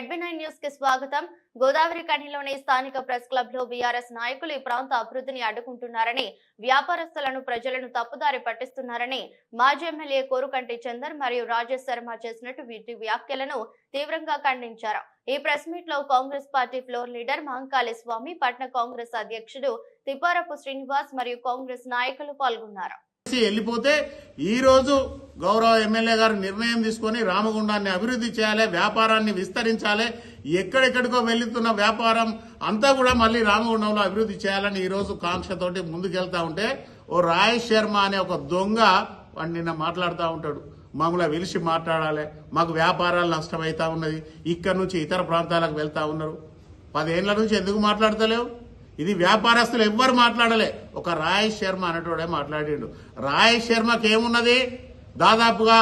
ZB nine న్యూస్కి స్వాగతం. గోదావరి కనిలోని స్థానిక ప్రెస్ క్లబ్లో బీఆర్ఎస్ నాయకులు ఈ ప్రాంత అభివృద్ధిని అడ్డుకుంటున్నారని వ్యాపారస్తులను ప్రజలను తప్పుదారి పట్టిస్తున్నారని మాజీ ఎమ్మెల్యే కోరుకంటి చందర్ మరియు రాజేష్ శర్మ చేసినట్టు వీటి వ్యాఖ్యలను తీవ్రంగా ఖండించారు. ఈ ప్రెస్ మీట్లో Congress party floor leader Mahankali Swamy పట్న Congress అధ్యక్షుడు తిప్పారపు శ్రీనివాస్ మరియు కాంగ్రెస్ నాయకులు పాల్గొన్నారు. వెళ్ళిపోతే ఈరోజు గౌరవ ఎమ్మెల్యే గారు నిర్ణయం తీసుకొని రామగుండాన్ని అభివృద్ధి చేయాలి వ్యాపారాన్ని విస్తరించాలి ఎక్కడెక్కడికో వెళ్తున్న వ్యాపారం అంతా కూడా మళ్ళీ రామగుండంలో అభివృద్ధి చేయాలని ఈరోజు కాంక్షతోటి ముందుకెళ్తా ఉంటే ఓ రాయ్ శర్మ అనే ఒక దొంగ వాడు నిన్న మాట్లాడుతూ ఉంటాడు. మమ్మల్ని పిలిచి మాట్లాడాలి. మాకు వ్యాపారాలు నష్టమవుతా ఉన్నది. ఇక్కడ నుంచి ఇతర ప్రాంతాలకు వెళ్తా ఉన్నారు. పదేళ్ళ నుంచి ఎందుకు మాట్లాడతలేవు? ఇది వ్యాపారస్తులు ఎవ్వరు మాట్లాడలే. ఒక రాయేష్ శర్మ అనేటోడే మాట్లాడిండు. రాయేష్ శర్మకి ఏమున్నది? దాదాపుగా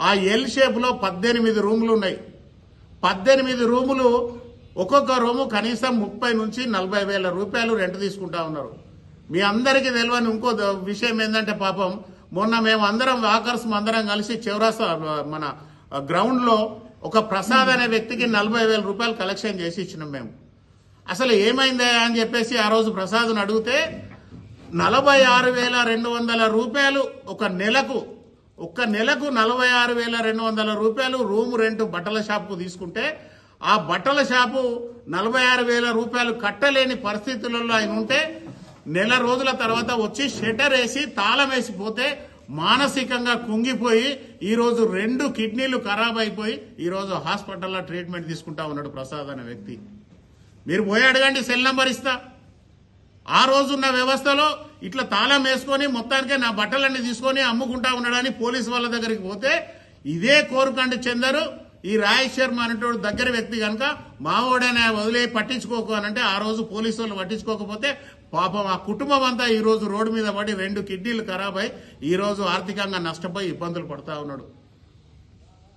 ఆ ఎల్ షేప్లో పద్దెనిమిది రూములు ఉన్నాయి. పద్దెనిమిది రూములు ఒక్కొక్క రూము కనీసం ముప్పై నుంచి నలభై వేల రూపాయలు రెంట్ తీసుకుంటా ఉన్నారు. మీ అందరికీ తెలియని ఇంకో విషయం ఏంటంటే పాపం మొన్న మేము అందరం వాకర్స్ అందరం కలిసి చౌరాసా మన గ్రౌండ్లో ఒక ప్రసాద్ అనే వ్యక్తికి నలభై వేల రూపాయలు కలెక్షన్ చేసి ఇచ్చినాం మేము. అసలు ఏమైందా అని చెప్పేసి ఆ రోజు ప్రసాద్ను అడిగితే నలభై ఆరు వేల రెండు వందల రూపాయలు ఒక నెలకు ఒక్క నెలకు నలభై ఆరు వేల రెండు వందల రూపాయలు రూమ్ రెంట్ బట్టల షాపు తీసుకుంటే ఆ బట్టల షాపు నలభై ఆరు వేల రూపాయలు కట్టలేని పరిస్థితులలో ఆయన ఉంటే నెల రోజుల తర్వాత వచ్చి షెటర్ వేసి తాళం వేసిపోతే మానసికంగా కుంగిపోయి ఈరోజు రెండు కిడ్నీలు ఖరాబ్ అయిపోయి ఈరోజు హాస్పిటల్లో ట్రీట్మెంట్ తీసుకుంటా ఉన్నాడు ప్రసాద్ అనే వ్యక్తి. మీరు పోయి అడగండి సెల్ నెంబర్ ఇస్తా. ఆ రోజున్న వ్యవస్థలో ఇట్లా తాళం వేసుకొని మొత్తానికే నా బట్టలన్నీ తీసుకొని అమ్ముకుంటా ఉన్నాడని పోలీసు వాళ్ళ దగ్గరికి పోతే ఇదే కోరుకండి చెందరు. ఈ రాయేష్ శర్మ అనేటువంటి దగ్గర వ్యక్తి కనుక మావోడనే వదిలే పట్టించుకోకు అని అంటే ఆ రోజు పోలీసు వాళ్ళు పట్టించుకోకపోతే పాపం ఆ కుటుంబం అంతా ఈరోజు రోడ్డు మీద పడి రెండు కిడ్నీలు ఖరాబ్ అయి ఈ రోజు ఆర్థికంగా నష్టపోయి ఇబ్బందులు పడతా ఉన్నాడు.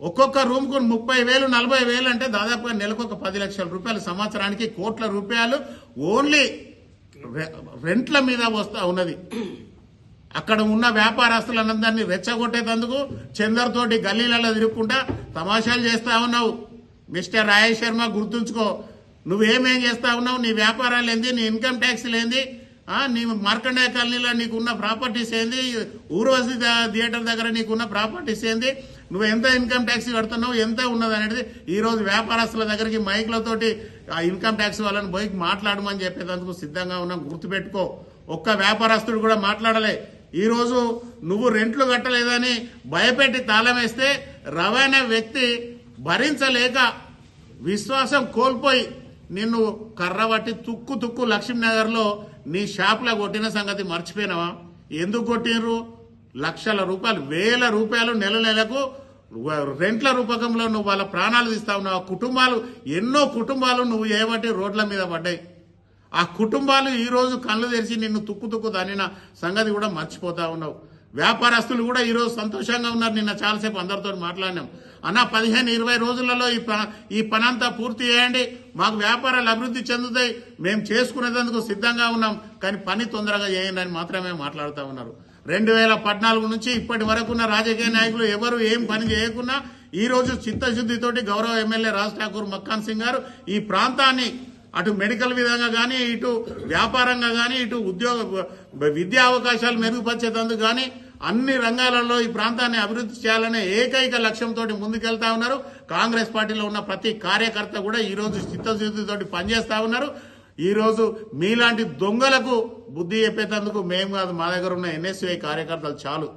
ఒక్కొక్క రూమ్కు ముప్పై వేలు నలభై వేలు అంటే దాదాపుగా నెలకు ఒక పది లక్షల రూపాయలు. సంవత్సరానికి కోట్ల రూపాయలు. ఓన్లీ రెంట్ల మీద వస్తా ఉన్నది. అక్కడ ఉన్న వ్యాపారస్తులందరినీ రెచ్చగొట్టేందుకు చందర్తోటి గల్లీలలో తిరుక్కుంటా తమాషాలు చేస్తా ఉన్నావు. మిస్టర్ రాయేష్ శర్మ గుర్తుంచుకో. నువ్వేమేం చేస్తా ఉన్నావు? నీ వ్యాపారాలు ఏంది? నీ ఇన్కమ్ ట్యాక్స్ ఏంది? నీ మార్కండేయ కాలనీలో నీకున్న ప్రాపర్టీస్ ఏంది? ఊర్వశి థియేటర్ దగ్గర నీకున్న ప్రాపర్టీస్ ఏంది? నువ్వు ఎంత ఇన్కమ్ ట్యాక్స్ కడుతున్నావు ఎంత ఉన్నది అనేది ఈ రోజు వ్యాపారస్తుల దగ్గరికి మైక్లతోటి ఆ ఇన్కమ్ ట్యాక్స్ వాళ్ళని పోయి మాట్లాడమని చెప్పేందుకు సిద్ధంగా ఉన్నాం. గుర్తుపెట్టుకో ఒక్క వ్యాపారస్తుడు కూడా మాట్లాడలే. ఈ రోజు నువ్వు రెంట్లు కట్టలేదని భయపెట్టి తాళం వేస్తే రవాణా వ్యక్తి భరించలేక విశ్వాసం కోల్పోయి నిన్ను కర్రబట్టి తుక్కు తుక్కు లక్ష్మీనగర్లో నీ షాప్లో కొట్టిన సంగతి మర్చిపోయినావా? ఎందుకు కొట్టినరు లక్షల రూపాయలు వేల రూపాయలు నెల నెలకు రెంట్ల రూపకంలో నువ్వు వాళ్ళ ప్రాణాలు తీస్తా ఉన్నావు. ఆ కుటుంబాలు ఎన్నో కుటుంబాలు నువ్వు ఏబట్టి రోడ్ల మీద పడ్డాయి. ఆ కుటుంబాలు ఈరోజు కళ్ళు తెరిచి నిన్ను తుక్కు తుక్కు దానిన సంగతి కూడా మర్చిపోతా ఉన్నావు. వ్యాపారస్తులు కూడా ఈరోజు సంతోషంగా ఉన్నారు. నిన్న చాలాసేపు అందరితో మాట్లాడినాం. అన్న పదిహేను ఇరవై రోజులలో ఈ ప ఈ పనంతా పూర్తి చేయండి. మాకు వ్యాపారాలు అభివృద్ధి చెందుతాయి. మేము చేసుకునేందుకు సిద్ధంగా ఉన్నాం. కానీ పని తొందరగా చేయండి అని మాత్రమే మాట్లాడుతూ ఉన్నారు. రెండు వేల పద్నాలుగు నుంచి ఇప్పటి వరకున్న రాజకీయ నాయకులు ఎవరు ఏం పని చేయకున్నా ఈ రోజు చిత్తశుద్ధితోటి గౌరవ ఎమ్మెల్యే రాజ్ ఠాకూర్ మక్కాన్ సింగ్ గారు ఈ ప్రాంతాన్ని అటు మెడికల్ విధంగా కానీ ఇటు వ్యాపారంగా కానీ ఇటు ఉద్యోగ విద్యా అవకాశాలు మెరుగుపరిచేటందుకు కానీ అన్ని రంగాలలో ఈ ప్రాంతాన్ని అభివృద్ధి చేయాలనే ఏకైక లక్ష్యంతో ముందుకెళ్తా ఉన్నారు. కాంగ్రెస్ పార్టీలో ఉన్న ప్రతి కార్యకర్త కూడా ఈ రోజు చిత్తశుద్ధితోటి పనిచేస్తా ఉన్నారు. ఈరోజు మీలాంటి దొంగలకు బుద్ధి చెప్పేటందుకు మేము కాదు మా దగ్గర ఉన్న ఎన్ఎస్యుఐ కార్యకర్తలు చాలు.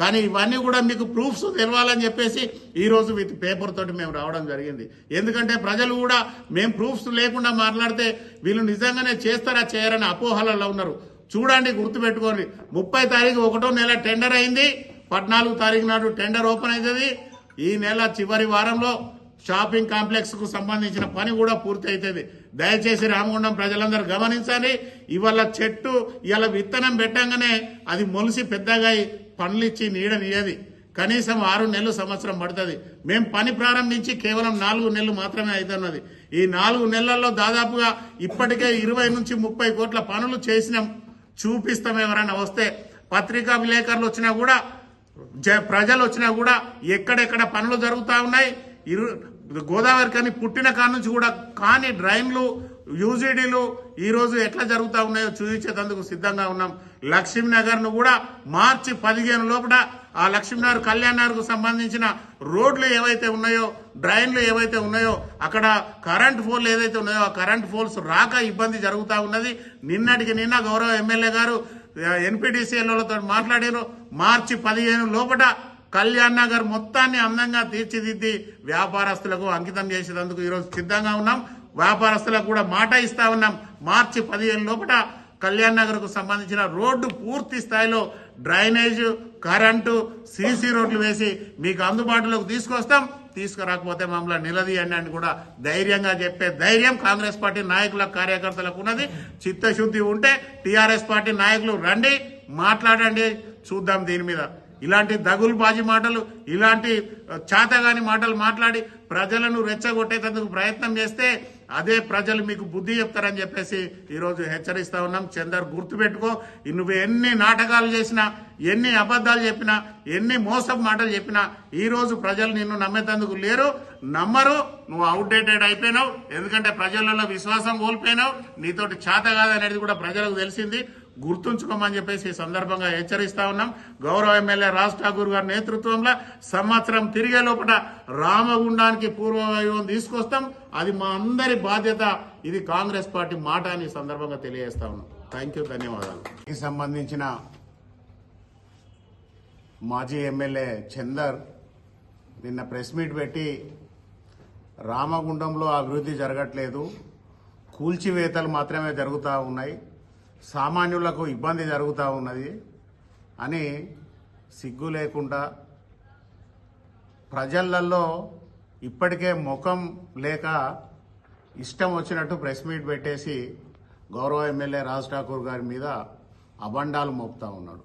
కానీ ఇవన్నీ కూడా మీకు ప్రూఫ్స్ తెలవాలని చెప్పేసి ఈరోజు విత్ పేపర్ తోటి మేము రావడం జరిగింది. ఎందుకంటే ప్రజలు కూడా మేము ప్రూఫ్స్ లేకుండా మాట్లాడితే వీళ్ళు నిజంగానే చేస్తారా చేయరని అపోహలలో ఉన్నారు. చూడండి గుర్తుపెట్టుకోండి. ముప్పై తారీఖు ఒకటో నెల టెండర్ అయింది. పద్నాలుగు తారీఖు నాడు టెండర్ ఓపెన్ అవుతుంది. ఈ నెల చివరి వారంలో షాపింగ్ కాంప్లెక్స్కు సంబంధించిన పని కూడా పూర్తి అవుతుంది. దయచేసి రామగుండం ప్రజలందరూ గమనించాలి ఇవాళ చెట్టు ఇవాళ విత్తనం పెట్టంగానే అది మొలిసి పెద్దగా అయి పండ్లిచ్చి నీడనియది. కనీసం ఆరు నెలలు సంవత్సరం పడుతుంది. మేము పని ప్రారంభించి కేవలం నాలుగు నెలలు మాత్రమే అవుతున్నది ఈ నాలుగు నెలల్లో దాదాపుగా ఇప్పటికే ఇరవై నుంచి ముప్పై కోట్ల పనులు చేసినాం. చూపిస్తాం ఎవరైనా వస్తే. పత్రికా విలేకరులు వచ్చినా కూడా జ- ప్రజలు వచ్చినా కూడా ఎక్కడెక్కడ పనులు జరుగుతూ ఉన్నాయి. ఇరు గోదావరి కానీ పుట్టిన కాడ నుంచి కూడా కాని డ్రైన్లు యూజీడీలు ఈరోజు ఎట్లా జరుగుతూ ఉన్నాయో చూపించేందుకు సిద్ధంగా ఉన్నాం. లక్ష్మీనగర్ను కూడా మార్చి పదిహేను లోపల ఆ లక్ష్మీనగర్ కళ్యాణ్ సంబంధించిన రోడ్లు ఏవైతే ఉన్నాయో డ్రైన్లు ఏవైతే ఉన్నాయో అక్కడ కరెంట్ పోల్ ఏదైతే ఉన్నాయో ఆ కరెంట్ పోల్స్ రాక ఇబ్బంది జరుగుతూ ఉన్నది. నిన్నటికి నిన్న గౌరవ ఎమ్మెల్యే గారు ఎన్పిటిసిఎల్తో మాట్లాడారు. మార్చి పదిహేను లోపల కళ్యాణ్ నగర్ మొత్తాన్ని అందంగా తీర్చిదిద్ది వ్యాపారస్తులకు అంకితం చేసేందుకు ఈరోజు సిద్ధంగా ఉన్నాం. వ్యాపారస్తులకు కూడా మాట ఇస్తా ఉన్నాం. మార్చి పదిహేను లోపల కళ్యాణ్ నగర్కు సంబంధించిన రోడ్డు పూర్తి స్థాయిలో డ్రైనేజ్ కరెంటు సీసీ రోడ్లు వేసి మీకు అందుబాటులోకి తీసుకొస్తాం. తీసుకురాకపోతే మమ్మల్ని నిలదీయండి అని కూడా ధైర్యంగా చెప్పే ధైర్యం కాంగ్రెస్ పార్టీ నాయకుల కార్యకర్తలకు ఉన్నది. చిత్తశుద్ధి ఉంటే టీఆర్ఎస్ పార్టీ నాయకులు రండి మాట్లాడండి. చూద్దాం దీని మీద. ఇలాంటి దగులుబాజీ మాటలు ఇలాంటి చాతగాని మాటలు మాట్లాడి ప్రజలను రెచ్చగొట్టేందుకు ప్రయత్నం చేస్తే అదే ప్రజలు మీకు బుద్ధి చెప్తారని చెప్పేసి ఈరోజు హెచ్చరిస్తా ఉన్నాం. చందర్ గుర్తుపెట్టుకో నువ్వు ఎన్ని నాటకాలు చేసినా ఎన్ని అబద్ధాలు చెప్పినా ఎన్ని మోసపు మాటలు చెప్పినా ఈరోజు ప్రజలు నిన్ను నమ్మేటందుకు లేరు. నమ్మరు నువ్వు అవుట్డేటెడ్ అయిపోయినావు. ఎందుకంటే ప్రజలలో విశ్వాసం కోల్పోయినావు. నీతోటి చేత కాదనేది కూడా ప్రజలకు తెలిసింది. గుర్తుంచుకోమని చెప్పేసి ఈ సందర్భంగా హెచ్చరిస్తా ఉన్నాం. గౌరవ ఎమ్మెల్యే రాజ్ ఠాకూర్ గారి నేతృత్వంలో సంవత్సరం తిరిగే లోపల రామగుండానికి పూర్వవైభవం తీసుకొస్తాం. అది మా అందరి బాధ్యత. ఇది కాంగ్రెస్ పార్టీ మాట అని సందర్భంగా తెలియజేస్తా ఉన్నాం. థ్యాంక్ యూ ధన్యవాదాలు. ఈ సంబంధించిన మాజీ ఎమ్మెల్యే చందర్ నిన్న ప్రెస్ మీట్ పెట్టి రామగుండంలో అభివృద్ధి జరగట్లేదు. కూల్చివేతలు మాత్రమే జరుగుతూ ఉన్నాయి. సామాన్యులకు ఇబ్బంది జరుగుతూ ఉన్నది అని సిగ్గు లేకుండా ప్రజలల్లో ఇప్పటికే ముఖం లేక ఇష్టం వచ్చినట్టు ప్రెస్ మీట్ పెట్టేసి గౌరవ ఎమ్మెల్యే రాజ్ ఠాకూర్ గారి మీద అబండాలు మోపుతా ఉన్నాడు.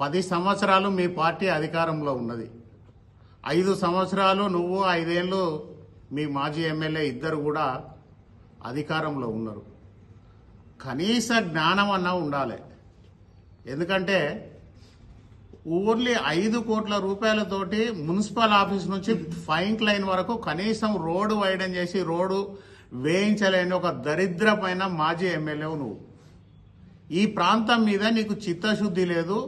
పది సంవత్సరాలు మీ పార్టీ అధికారంలో ఉన్నది. ఐదు సంవత్సరాలు నువ్వు ఐదేళ్ళు మీ మాజీ ఎమ్మెల్యే ఇద్దరు కూడా అధికారంలో ఉన్నారు. కనీస జ్ఞానం అన్నా ఉండాలి. ఎందుకంటే ఓన్లీ ఐదు కోట్ల రూపాయలతోటి మున్సిపల్ ఆఫీస్ నుంచి ఫైన్ లైన్ వరకు కనీసం రోడ్డు వైడన్ చేసి రోడ్డు వేయించలేని ఒక దరిద్రమైన మాజీ ఎమ్మెల్యే నువ్వు. ఈ ప్రాంతం మీద నీకు చిత్తశుద్ధి లేదు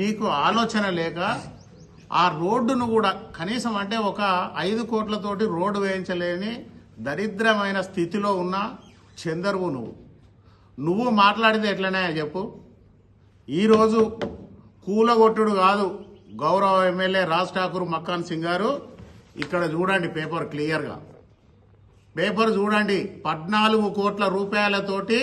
నీకు ఆలోచన లేక ఆ రోడ్డును కూడా కనీసం అంటే ఒక ఐదు కోట్లతోటి రోడ్డు వేయించలేని దరిద్రమైన స్థితిలో ఉన్న చందరువు నువ్వు. నువ్వు మాట్లాడితే ఎట్లనే చెప్పు. ఈరోజు కూలగొట్టుడు కాదు గౌరవ ఎమ్మెల్యే రాజ్ ఠాకూర్ మక్కాన్ సింగ్ గారు ఇక్కడ చూడండి పేపర్ క్లియర్గా పేపర్ చూడండి పద్నాలుగు కోట్ల రూపాయలతోటి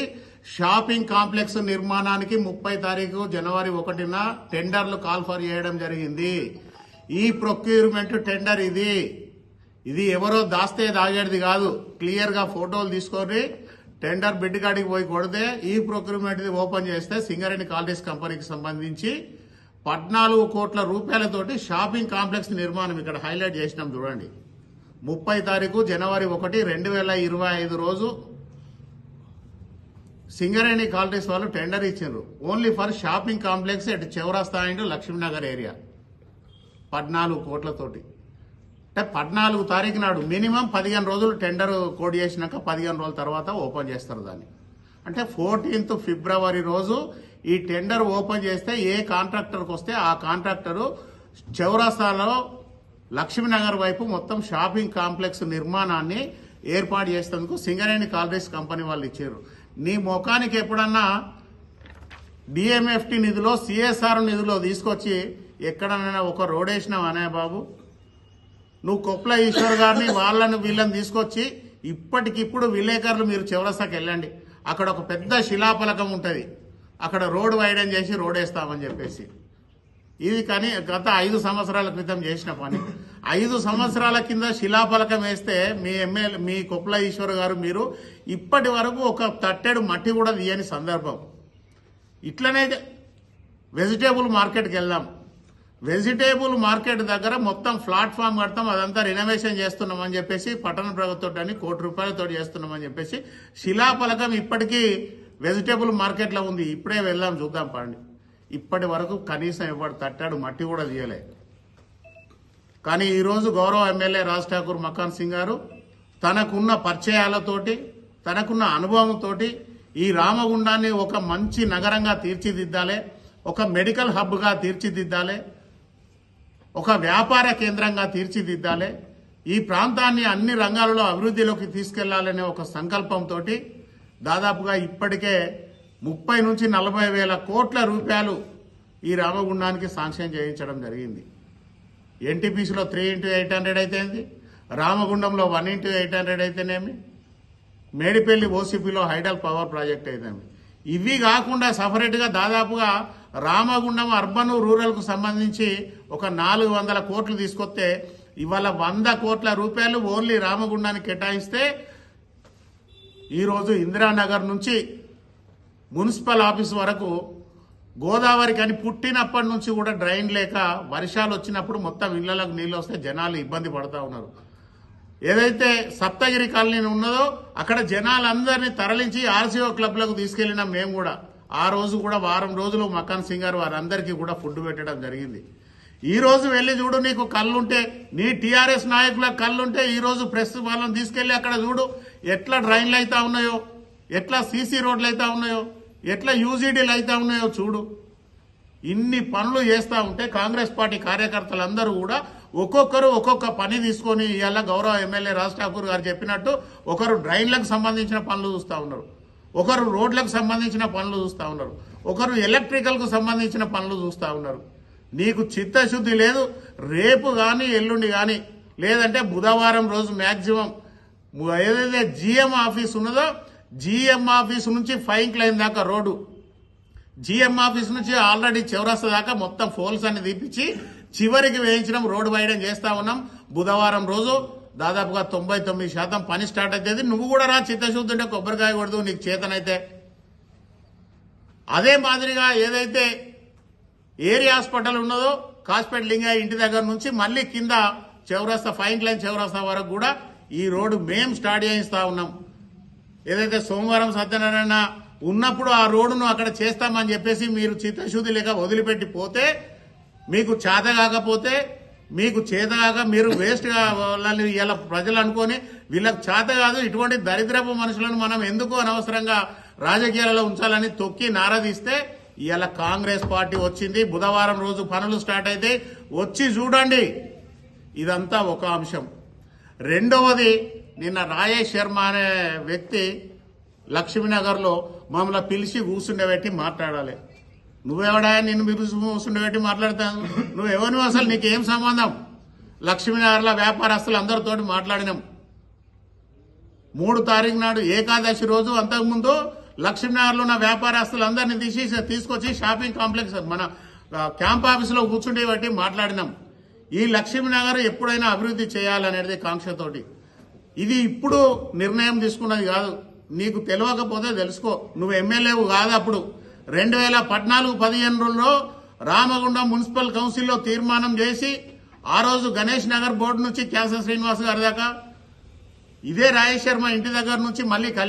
షాపింగ్ కాంప్లెక్స్ నిర్మాణానికి ముప్పై తారీఖు జనవరి ఒకటిన టెండర్లు కాల్ఫర్ చేయడం జరిగింది. ఈ ప్రొక్యూర్మెంట్ టెండర్ ఇది. ఇది ఎవరో దాస్తే దాగేది కాదు. క్లియర్గా ఫోటోలు తీసుకొని టెండర్ బిడ్ కాడికి పోయి కొడితే ఈ ప్రొక్యూర్మెంట్ ఓపెన్ చేస్తే సింగరేణి కాలేజ్ కంపెనీకి సంబంధించి పద్నాలుగు కోట్ల రూపాయలతోటి షాపింగ్ కాంప్లెక్స్ నిర్మాణం ఇక్కడ హైలైట్ చేసినాం చూడండి. ముప్పై తారీఖు జనవరి ఒకటి రెండు వేల ఇరవై ఐదు రోజు సింగరేణి కాలనీస్ వాళ్ళు టెండర్ ఇచ్చిండ్రు. ఓన్లీ ఫర్ షాపింగ్ కాంప్లెక్స్ అటు చౌరాస్తా అండ్ లక్ష్మీనగర్ ఏరియా పద్నాలుగు కోట్లతోటి. అంటే పద్నాలుగు తారీఖు నాడు మినిమం పదిహేను రోజులు టెండర్ కోడ్ చేసినాక పదిహేను రోజుల తర్వాత ఓపెన్ చేస్తారు దాన్ని. అంటే ఫోర్టీన్త్ ఫిబ్రవరి రోజు ఈ టెండర్ ఓపెన్ చేస్తే ఏ కాంట్రాక్టర్కి వస్తే ఆ కాంట్రాక్టరు చౌరాస్తాలో లక్ష్మీనగర్ వైపు మొత్తం షాపింగ్ కాంప్లెక్స్ నిర్మాణాన్ని ఏర్పాటు చేసేందుకు సింగరేణి కాలరీస్ కంపెనీ వాళ్ళు ఇచ్చారు. నీ ముఖానికి ఎప్పుడన్నా డిఎంఎఫ్టి నిధిలో సిఎస్ఆర్ నిధిలో తీసుకొచ్చి ఎక్కడనైనా ఒక రోడ్ వేసినావు అనే బాబు? నువ్వు కొప్ల ఈశ్వర్ గారిని వాళ్ళని వీళ్ళని తీసుకొచ్చి ఇప్పటికిప్పుడు విలేకరులు మీరు చివరస్తాకి వెళ్ళండి. అక్కడ ఒక పెద్ద శిలాఫలకం ఉంటుంది. అక్కడ రోడ్ వైడన్ చేసి రోడ్ వేస్తామని చెప్పేసి. ఇది కానీ గత ఐదు సంవత్సరాల క్రితం చేసిన పని. ఐదు సంవత్సరాల కింద శిలాఫలకం వేస్తే మీ ఎమ్మెల్యే మీ కొప్ల ఈశ్వర్ గారు మీరు ఇప్పటి వరకు ఒక తట్టెడు మట్టి కూడా తీయని సందర్భం. ఇట్లనే వెజిటేబుల్ మార్కెట్కి వెళ్దాం. వెజిటేబుల్ మార్కెట్ దగ్గర మొత్తం ప్లాట్ఫామ్ కడతాం అదంతా రినోవేషన్ చేస్తున్నామని చెప్పేసి పట్టణ ప్రభుత్వం కోటి రూపాయలతో చేస్తున్నామని చెప్పేసి శిలాఫలకం ఇప్పటికీ వెజిటేబుల్ మార్కెట్లో ఉంది. ఇప్పుడే వెళ్దాం చూద్దాం పండి. ఇప్పటి వరకు కనీసం ఇవ్వడు తట్టాడు మట్టి కూడా తీయలే. కానీ ఈరోజు గౌరవ ఎమ్మెల్యే రాజ్ ఠాకూర్ మకాన్ సింగ్ గారు తనకున్న పరిచయాలతోటి తనకున్న అనుభవంతోటి ఈ రామగుండాన్ని ఒక మంచి నగరంగా తీర్చిదిద్దాలి ఒక మెడికల్ హబ్గా తీర్చిదిద్దాలి ఒక వ్యాపార కేంద్రంగా తీర్చిదిద్దాలి. ఈ ప్రాంతాన్ని అన్ని రంగాలలో అభివృద్ధిలోకి తీసుకెళ్ళాలనే ఒక సంకల్పంతో దాదాపుగా ఇప్పటికే ముప్పై నుంచి నలభై వేల కోట్ల రూపాయలు ఈ రామగుండానికి శాంక్షన్ చేయించడం జరిగింది. ఎన్టీపీసీలో త్రీ ఇంటూ ఎయిట్ హండ్రెడ్ అయితేంది రామగుండంలో వన్ ఇంటూ ఎయిట్ హండ్రెడ్ అయితేనేమి మేడిపల్లి ఓసీపీలో హైడల్ పవర్ ప్రాజెక్ట్ అయితేనేమి. ఇవి కాకుండా సపరేట్గా దాదాపుగా రామగుండం అర్బన్ రూరల్కు సంబంధించి ఒక నాలుగు వందల కోట్లు తీసుకొస్తే ఇవాళ వంద కోట్ల రూపాయలు ఓన్లీ రామగుండానికి కేటాయిస్తే ఈరోజు ఇందిరానగర్ నుంచి మున్సిపల్ ఆఫీస్ వరకు గోదావరి కానీ పుట్టినప్పటి నుంచి కూడా డ్రైన్ లేక వర్షాలు వచ్చినప్పుడు మొత్తం ఇళ్ళకు నీళ్ళు వస్తే జనాలు ఇబ్బంది పడతా ఉన్నారు. ఏదైతే సప్తగిరి కాలనీ ఉన్నదో అక్కడ జనాలందరినీ తరలించి ఆర్సీఓ క్లబ్లకు తీసుకెళ్ళినాం మేము కూడా ఆ రోజు కూడా వారం రోజులు మకాన్ సింగ్ గారు వారందరికీ కూడా ఫుడ్ పెట్టడం జరిగింది. ఈ రోజు వెళ్ళి చూడు నీకు కళ్ళుంటే నీ టీఆర్ఎస్ నాయకుల కళ్ళుంటే ఈ రోజు ప్రెస్ వాళ్ళని తీసుకెళ్ళి అక్కడ చూడు ఎట్లా డ్రైన్లు అయితే ఉన్నాయో ఎట్లా సీసీ రోడ్లు అయితే ఉన్నాయో ఎట్లా యూజీడీలు అయితే ఉన్నాయో చూడు. ఇన్ని పనులు చేస్తా ఉంటే కాంగ్రెస్ పార్టీ కార్యకర్తలందరూ కూడా ఒక్కొక్కరు ఒక్కొక్క పని తీసుకొని ఇవాళ గౌరవ ఎమ్మెల్యే రాజ్ ఠాకూర్ గారు చెప్పినట్టు ఒకరు డ్రైన్లకు సంబంధించిన పనులు చూస్తూ ఉన్నారు. ఒకరు రోడ్లకు సంబంధించిన పనులు చూస్తూ ఉన్నారు. ఒకరు ఎలక్ట్రికల్కు సంబంధించిన పనులు చూస్తూ ఉన్నారు. నీకు చిత్తశుద్ధి లేదు. రేపు కానీ ఎల్లుండి కానీ లేదంటే బుధవారం రోజు మ్యాక్సిమం ఏదైతే జిఎం ఆఫీస్ ఉన్నదో జిఎం ఆఫీస్ నుంచి ఫైన్ లైన్ దాకా రోడ్డు. జిఎం ఆఫీస్ నుంచి ఆల్రెడీ చివరస్త దాకా మొత్తం ఫోల్స్ అన్ని తీపిచ్చి చివరికి వేయించడం రోడ్డు వేయడం చేస్తా ఉన్నాం. బుధవారం రోజు దాదాపుగా తొంభై తొమ్మిది శాతం పని స్టార్ట్ అవుతుంది నువ్వు కూడా రా చిత్తశుద్ధి ఉంటే కొబ్బరికాయ కొడదు నీకు చేతనైతే. అదే మాదిరిగా ఏదైతే ఏరియా హాస్పిటల్ ఉన్నదో కాస్పేట్ లింగయ్య ఇంటి దగ్గర నుంచి మళ్ళీ కింద చౌరస్తా ఫైన్ లైన్ చౌరస్తా వరకు కూడా ఈ రోడ్డు మేము స్టార్ట్ చేయిస్తా ఉన్నాం. ఏదైతే సోమవారం సత్యనారాయణ ఉన్నప్పుడు ఆ రోడ్డును అక్కడ చేస్తామని చెప్పేసి మీరు చిత్తశుద్ధి లేక వదిలిపెట్టి పోతే మీకు చేత కాకపోతే మీకు చేతగాక మీరు వేస్ట్ వాళ్ళని ఇలా ప్రజలు అనుకొని వీళ్ళకి చేత కాదు ఇటువంటి దరిద్రపు మనుషులను మనం ఎందుకు అనవసరంగా రాజకీయాలలో ఉంచాలని తొక్కి నారదీస్తే ఇలా కాంగ్రెస్ పార్టీ వచ్చింది బుధవారం రోజు పనులు స్టార్ట్ అయితే వచ్చి చూడండి. ఇదంతా ఒక అంశం. రెండవది నిన్న రాజేష్ శర్మ అనే వ్యక్తి లక్ష్మీనగర్లో మమ్మల్ని పిలిచి కూర్చుండబెట్టి మాట్లాడాలి. నువ్వెవడా? నిన్ను పిలిచి మాట్లాడతాను నువ్వెవరు? అసలు నీకేం సంబంధం? లక్ష్మీనగర్లో వ్యాపారస్తులు అందరితో మాట్లాడినాం. మూడు తారీఖు నాడు ఏకాదశి రోజు అంతకుముందు లక్ష్మీనగర్లో ఉన్న వ్యాపారస్తులందరినీ తీసి తీసుకొచ్చి షాపింగ్ కాంప్లెక్స్ మన క్యాంప్ ఆఫీసులో కూర్చుండే బట్టి మాట్లాడినాం. ఈ లక్ష్మీనగర్ ఎప్పుడైనా అభివృద్ధి చేయాలనేది కాంక్షతోటి. ఇది ఇప్పుడు నిర్ణయం తీసుకున్నది కాదు. నీకు తెలియకపోతే తెలుసుకో. నువ్వు ఎమ్మెల్యేవు కాదు అప్పుడు. రెండు వేల పద్నాలుగు పదిహేనులో రామగుండం మున్సిపల్ కౌన్సిల్లో తీర్మానం చేసి ఆ రోజు గణేష్ నగర్ బోర్డు నుంచి క్యాసర్ శ్రీనివాస్ గారి దాకా ఇదే రాజశర్మ శర్మ ఇంటి దగ్గర నుంచి మళ్ళీ